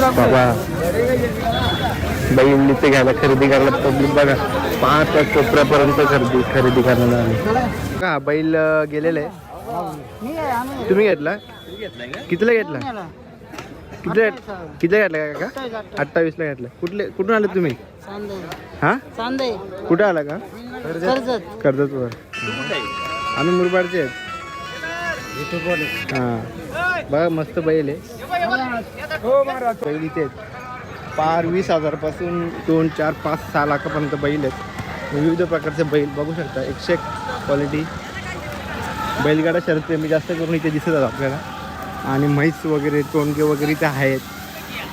बाबा बैल ते घ्यायला खरेदी करायला पब्लिक बघा. पाच कोपऱ्यापर्यंत खरेदी खरेदी करायला आली का बैल गेलेले? आहे? तुम्ही घेतला? कितीला घेतला? किती किती घेतला का अठ्ठावीस ला घेतला. कुठले कुठून आले तुम्ही? हा? कुठे आला का? कर्जत कर्जत वर. आम्ही मुरबाडचे आहेत. हा. बघा मस्त बैल आहे. बैल इथे. पार वीस हजारपासून दोन चार पाच सहा लाखापर्यंत बैल आहेत. विविध प्रकारचे बैल बघू शकता एकशे एक क्वालिटी बैलगाडा शर्यत मी जास्त करून इथे दिसत आपल्याला. आणि म्हैस वगैरे टोणके वगैरे इथे आहेत.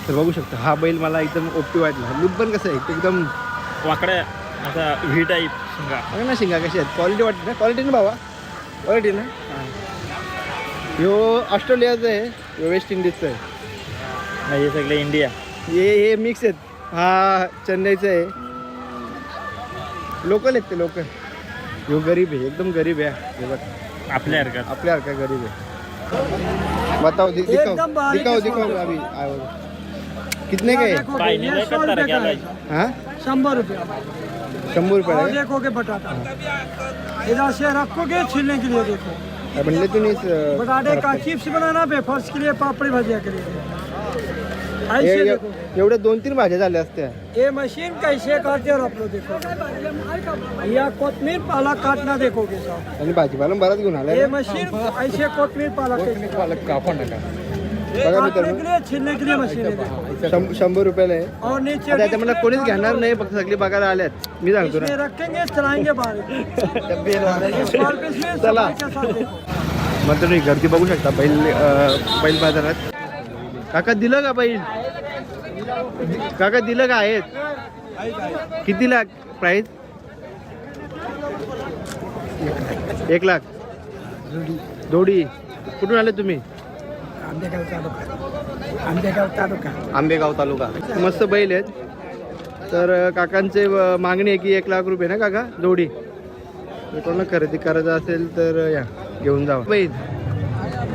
तर बघू शकता हा बैल मला एकदम ओपी वाटला. लुक पण कसं आहे एकदम वाकड्या असा व्ही टाईप शिंगा. बघा ना शिंगा कशी आहेत. क्वालिटी वाटते ना? क्वालिटी ना बाबा क्वालिटी ना? ह्यो ऑस्ट्रेलियाचं आहे ह्यो वेस्ट इंडिजचं आहे. नाही हे सगळे इंडिया हे। हे मिक्स आहेत हा। चेन्नईचं आहे लोकल आहेत ते लोकल ह्यो गरीब आहे एकदम गरीब आहे हे बघ आपल्या हरकत। गरीब आहे बताओ दि- दिखाओ। दिखाओ दिखाओ अभी आओ कितने का है? हाँ। शंबर रुपया। शंभर रुपये देखोगे बटाटा। इधर से रखोगे छीलने के लिए देखो। स- बटाटे का चिप्स बनाना वेफर्स के लिए पापड़ी भजिया के लिए। हे- ऐसे हे- देखो एवढ्या दोन तीन भाज्या झाल्या असत्या. ये मशीन कैसे हो आप लोग देखो या कोतमीर पालक काटना देखोगे साहब. आणि भाजीपाला बराच घेऊन आलाय ये. मशीन ऐसे कोतमीर पालक कैसे पालक कापा नका. बघा काटने मित्रांनो. के लिए छीलने के लिए मशीन है देखो शं- शंभर रुपयाला आहे. और नीचे आता याच्या मला कोणीच घेणार नाही फक्त सगळी बघायला आल्यात. मी सांगतो इसमें रखेंगे चलाएंगे बाहर. चला. सफाई के साथ देखो मग तुम्ही गर्दी बघू शकता बैल अं, बैल बाजारात. काका दिलं का बैल? काका दिलं का आहेत? किती लाख? प्राईस एक लाख. जोडी कुठून आले तुम्ही? आंबेगाव तालुका. आंबेगाव तालुका. आंबेगाव तालुका. मस्त बैल आहेत. तर काकांचे मागणी आहे की एक लाख रुपये ना काका? जोडी जर कोणाला खरेदी करायचं असेल तर या. घेऊन जावा. बैल.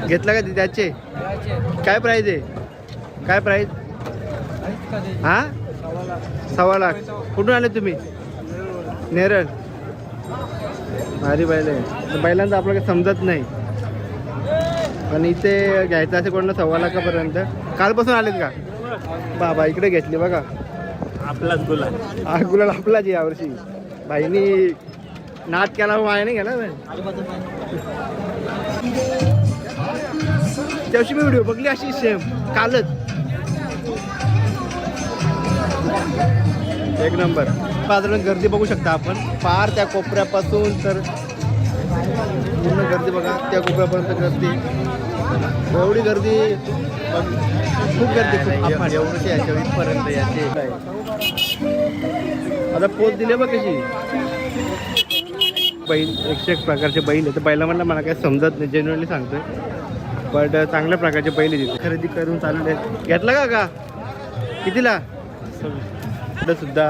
घेतला का ते त्याचे? काय प्राईज आहे? काय प्राईज हा? सव्वा लाख. कुठून आले तुम्ही? नेरळ. भारी बैल आहे. बैलांचं आपलं काही समजत नाही. पण इथे घ्यायचं असेल कोणाला सव्वा लाखापर्यंत. कालपासून आलेत का? बाबा इकडे घेतली बघा. आपलाच गुला हा गुलाल आपलाच यावर्षी. बाईनी नाट केला माय नाही गेला त्यावर्षी मी व्हिडिओ बघली अशी सेम कालच. एक नंबर. बाजारात गर्दी बघू शकता आपण. पार त्या कोपऱ्यापासून तर पूर्ण गर्दी बघा त्या कोपऱ्यापर्यंत गर्दी. एवढी गर्दी खूप गर्दी खूप अफाट. पर्यंत याचे. आता पोच दिले बघ कशी. बैल एकशे एक प्रकारचे बैल आहे तर बैला म्हणलं मला काही समजत नाही जेन्युअनली सांगतोय. बट चांगल्या प्रकारचे बैल आहे तिथे खरेदी करून चालले आहेत. घेतला का का? कितीला? सुद्धा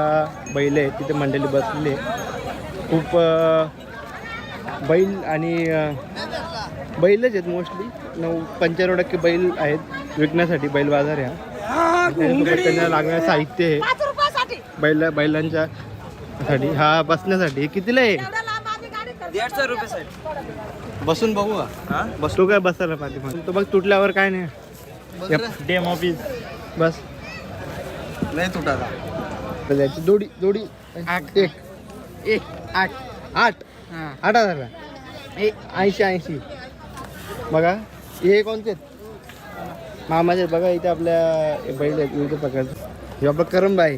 बैल आहे तिथे मंडळी बसलेली आहे खूप बैल आणि बैलच आहेत मोस्टली. नऊ पंच्याण्णव टक्के बैल आहेत विकण्यासाठी बैल बाजार आहे हा. त्याच्यासोबत त्यांना लागणारं साहित्य आहे. बैल बैलांच्या साठी हा बसण्यासाठी. कितीला आहे? दीडशे रुपये साहेब. बसून बघू का? बस तो काय बसायला पाहिजे तो बघ तुटल्यावर काय नाही. डेम ऑफिस बस. नाही तुटाला तर याची जोडी जोडी. एक. एक आठ. आठ. आठ हजार ऐंशी ऐंशी. बघा. हे कोणते? मामाचे. बघा इथे आपल्या बैल आहेत. विविध प्रकारचे. हे आपलं करंब आहे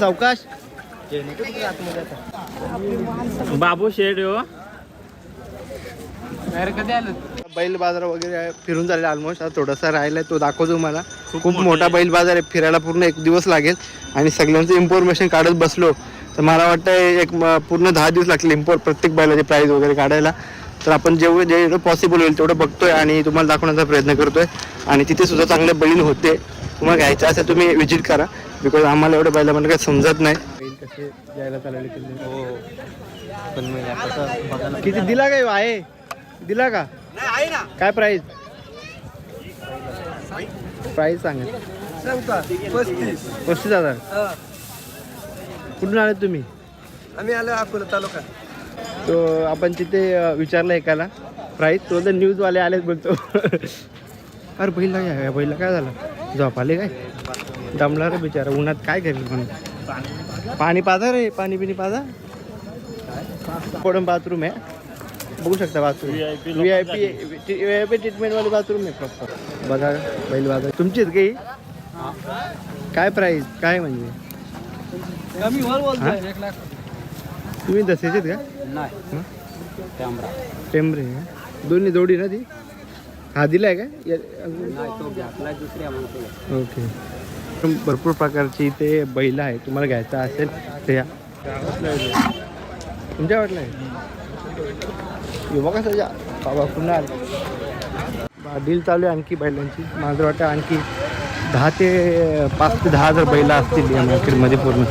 सावकाश. बाबू शेड हो. कधी आलं बैल बाजार वगैरे फिरून झालेला ऑलमोस्ट आता थोडासा राहिलाय. तो दाखवतो मला खूप मोठा बैल बाजार आहे फिरायला पूर्ण एक दिवस लागेल. आणि सगळ्यांचं इन्फॉर्मेशन काढत बसलो. तर मला वाटतं एक पूर्ण दहा दिवस लागतील इम्पोर्ट प्रत्येक बैलाचे प्राईस वगैरे काढायला. तर आपण जेवढं जेवढं पॉसिबल होईल तेवढं बघतोय आणि तुम्हाला दाखवण्याचा प्रयत्न करतोय. आणि तिथे सुद्धा चांगले बैल होते. तुम्हाला घ्यायचं असेल तुम्ही विजिट करा. बिकॉज आम्हाला एवढं बैला मला काही समजत नाही. बैल कसे जायला चालले हो. पण किती दिला काय आहे? दिला का? काय प्राईस प्राईस सांगा. सांगता पस्तीस. पस्तीस हजार. कुठून आले तुम्ही? आम्ही आलो अकोला तालुका. तो आपण तिथे अ, विचारलं एकाला. प्राईस तो तर न्यूजवाले आलेच बोलतो. अरे बैला काय या बैला काय झालं? झोप आले काय? दमला रे बिचारा. उन्हात काय करेल पण पाणी पाजा रे पाणी पिणी पाजा. पडून बाथरूम आहे. बघू शकता bathroom V I P V I P ट्रीटमेंटवाले bathroom आहे प्रॉपर बघा बैल बाज़ार तुमची आहेत काही काय प्राईस काय म्हणजे? लाख तुम्ही दसेच आहेत का? नाही। टेंबरे। का? दोन्ही जोडी ना ती? हा दिलाय का? या- ओके. भरपूर प्रकारची इथे बैल आहे. तुम्हाला घ्यायचा असेल तर या. तुमच्या वाटलं आहे? बघा सजा बाबा पुन्हा. आले डील चालू आहे आणखी बैलांची. माझं वाटतं आणखी दहा ते पाच ते दहा हजार बैल असतील या मार्केटमध्ये पूर्ण.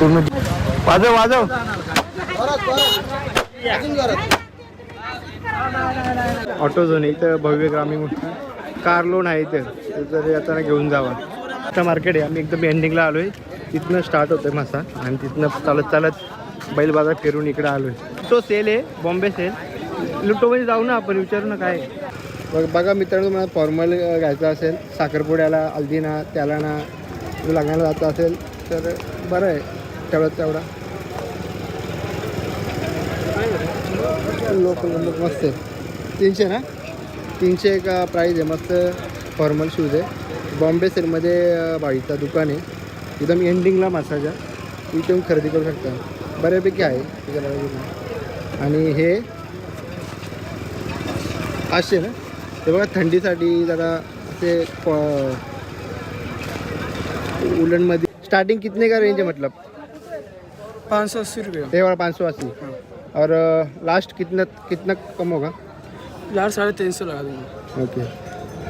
पूर्ण. वाजव वाजव. ऑटो झोन आहे इथं भव्य ग्रामीण कार लोन आहे इथं. तर जर येताना घेऊन जावा. आता मार्केट आहे. आम्ही एकदम एंडिंगला आलो आहे तिथनं स्टार्ट होतोय मासा. आणि तिथनं चालत चालत बैल बाजार फिरून इकडे आलो आहे तो सेल आहे. बॉम्बे सेल लुटोमध्ये जाऊ ना आपण विचारू ना काय. बघ बघा मित्रांनो मला फॉर्मल घ्यायचं असेल साखरपुड्याला हल्दीना त्याला ना लग्नाला जायचं असेल तर बरं आहे तेवढा तेवढा. लोक मस्त आहे. तीनशे ना? तीनशे एक प्राईज आहे मस्त फॉर्मल शूज आहे. बॉम्बे सेलमध्ये अं, दुकान आहे. एकदम एंडिंगला मसाजा इथे खरेदी करू शकता. बऱ्यापैकी आहे. आणि हे पाचशे ना? ते बघा थंडीसाठी जरा असे उलनमध्ये. स्टार्टिंग कितने का रेंज है मतलब? पाच सौ अस्सी रुपये. ये वाला पाँच सौ अस्सी और लास्ट कितना कितना कम होगा? यार साढ़े तीन सौ लगा दूँगा. ओके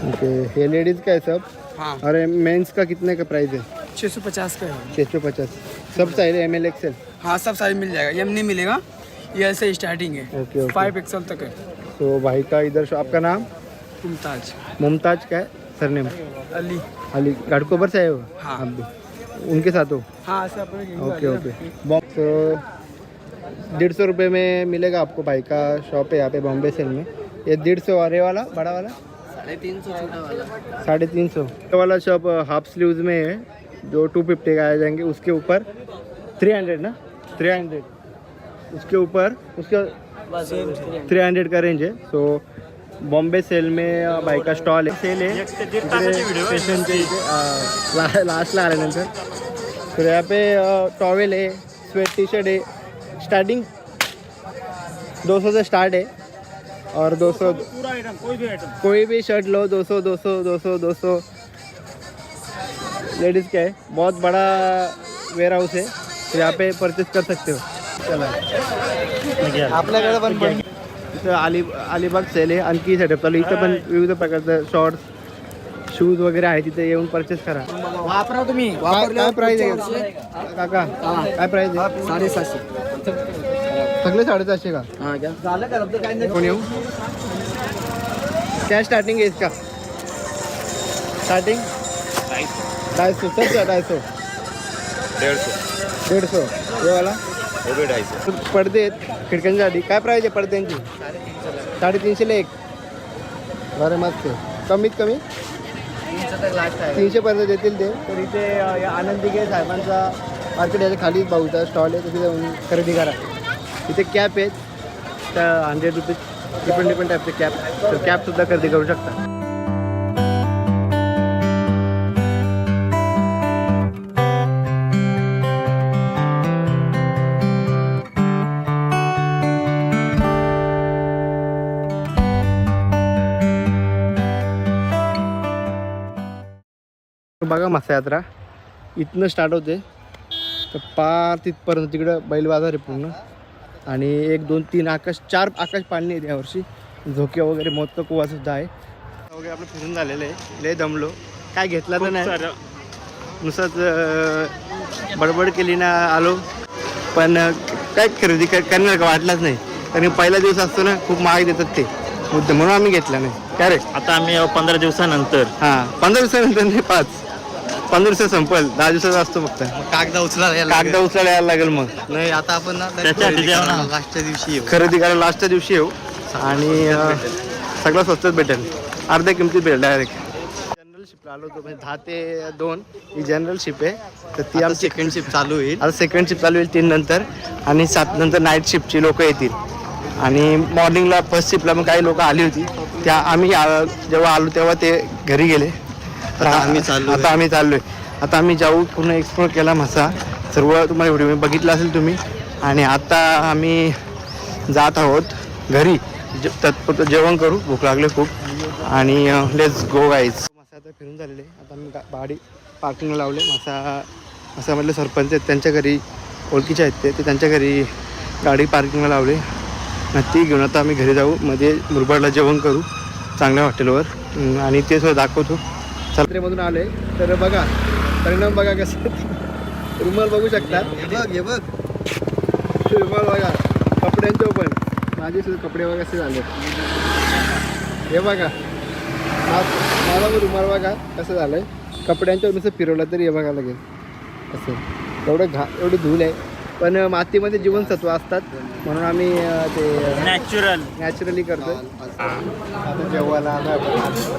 ओके ये लेडीज़ का है. सब हाँ और मेंस का कितने का प्राइस है छः सौ पचास का है. छः सौ पचास. सब साइज़ एम एल एक्सएल हाँ सब साइज़ मिल जाएगा. ये नहीं मिलेगा. ये ऐसे स्टार्टिंग है. फाइव एक्सल तक है. तो भाई का इधर शॉप आपका नाम? मुमताज़। मुमताज़ का है सरनेम? अली। अली। घाटकोपर से आए हो? हाँ। आप भी। उनके साथ हो? हाँ ओके ओके। बॉक्स तो डेढ़ सौ रुपये में मिलेगा आपको भाई का शॉप है यहाँ पे बॉम्बे सेल में। ये डेढ़ सौ ये वाला बड़ा वाला? साढ़े तीन सौ वाला। साढ़े तीन सौ। वाला शॉप हाफ़ स्लीव्स में है जो टू फिफ्टी का आ जाएँगे। उसके ऊपर थ्री हंड्रेड ना? थ्री हंड्रेड उसके ऊपर उसके थ्री हंड्रेड का रेंज है सो बॉम्बे सेल में भाई का स्टॉल है सेल है इथे अ, ला लास्टला आल्यानंतर. तर यहाँ पे टॉवेल है स्वेट टी शर्ट है स्टार्टिंग दो सौ से स्टार्ट है और दो सौ कोई भी आयटम कोई भी शर्ट लो 200 200 200 200 लेडीज़ का है? बहुत बड़ा वेयर हाउस है. तो यहाँ पे परचेस कर सकते हो. आपल्याकडे पण इथं अली अलिबाग सेल आहे. आणखी सेटअप चालू आहे. इथं पण विविध प्रकारचं शॉर्ट्स शूज वगैरे आहे. तिथे येऊन परचेस करा. वापरा तुम्ही. काय प्राईज आहे? काका काय प्राईज आहे? साडेसातशे सगळे साडेसातशे का? हाँ झालं का? काय कोण येऊ? क्या स्टार्टिंग है इसका स्टार्टिंग ढाई सौ सब ढाई सौ डेढ़ सौ डेढ़ सौ ये वाला? पडदे आहेत खिडक्यांसाठी काय प्राईज आहे पडद्यांची? साडेतीनशेला एक. बरं मस्त. कमीत कमी? तीनशे पर्यंत देतील ते. तर इथे आनंदी गे साहेबांचा मार्केट याच्या खाली भाऊचा स्टॉल आहे तिथे जाऊन खरेदी करा. इथे कॅप आहेत. त्या हंड्रेड रुपीज डिफरंट डिफरंट टाईपचे कॅप तर कॅपसुद्धा खरेदी करू शकता. मासा यात्रा इथनं स्टार्ट होते. तर पार तिथपर्यंत तिकडं बैल बाजार आहे पूर्ण. आणि एक दोन तीन आकाश चार आकाश पाळणे आहेत यावर्षी झोके वगैरे मोठं कुवा सुद्धा आहे. वगैरे आपलं फिरून झालेलं आहे. लय दमलो. काय घेतला तर नाही. नुसतंच बडबड केली ना आलो. पण काय खरेदी कर- करणार का वाटलाच नाही. कारण पहिला दिवस असतो ना खूप महाग देतात ते. मुद्दा म्हणून आम्ही घेतला नाही. काय रे आता आम्ही पंधरा दिवसानंतर. हां पंधरा दिवसानंतर नाही पाच. पंधरा दिवस संपल दहा दिवसाचा असतो फक्त. कागदा उचलायला यायला कागदा उचलायला यायला लागेल मग. नाही आता आपण ना त्याच्यासाठी जाऊ ना. लास्टच्या दिवशी येऊ. खरेदी करायला लास्टच्या दिवशी येऊ. आणि सगळं स्वस्तच भेटेल. अर्ध्या किमतीत भेटेल डायरेक्ट जनरल शिपला आलो होतो म्हणजे दहा ते दोन ही जनरल शिप आहे. तर ती आमची सेकंड शिफ्ट चालू होईल. आता सेकंड शिफ्ट चालू होईल तीन नंतर. आणि सात नंतर नाईट शिफ्टची लोक येतील. आणि मॉर्निंगला फर्स्ट शिफ्टला मग काही लोक आली होती. त्या आम्ही जेव्हा आलो तेव्हा ते घरी गेले. आता आम्ही चाललोय. आता आम्ही चाललोय. आता आम्ही जाऊ पूर्ण एक्सप्लोर केला मसा सर्व तुम्हाला व्हिडिओ बघितला असेल तुम्ही. आणि आता आम्ही जात आहोत घरी. जे तत्पुरतं जेवण करू. भूक लागले खूप. आणि लेट्स गो गाईज मसा आता फिरून झालेले. आता आम्ही गा- गाडी पार्किंगला लावले. मसा मसामधले सरपंच आहेत. त्यांच्या घरी ओळखीचे आहेत ते. त्यांच्या घरी गाडी पार्किंगला लावले. ती घेऊन आता आम्ही घरी जाऊ. मध्ये मुरबाडला जेवण करू. चांगल्या हॉटेलवर. आणि ते सुद्धा दाखवतो. चात्रेमधून आले. तर बघा परिणाम बघा कसं रुमाल बघू शकता. हे बघ हे बघ. रुमाल बघा कपड्यांचे पण. माझे सुद्धा कपडे बघा कसे झाले हे बघा. हा माझा रुमाल बघा कसं झालंय. कपड्यांच्यावर नुसतं फिरवलं तरी हे बघा लागेल असं. एवढं घा एवढी धूल आहे. पण मातीमध्ये जीवनसत्व असतात. म्हणून आम्ही ते नॅचरल नॅचरली करतो आता जेवायला आपण.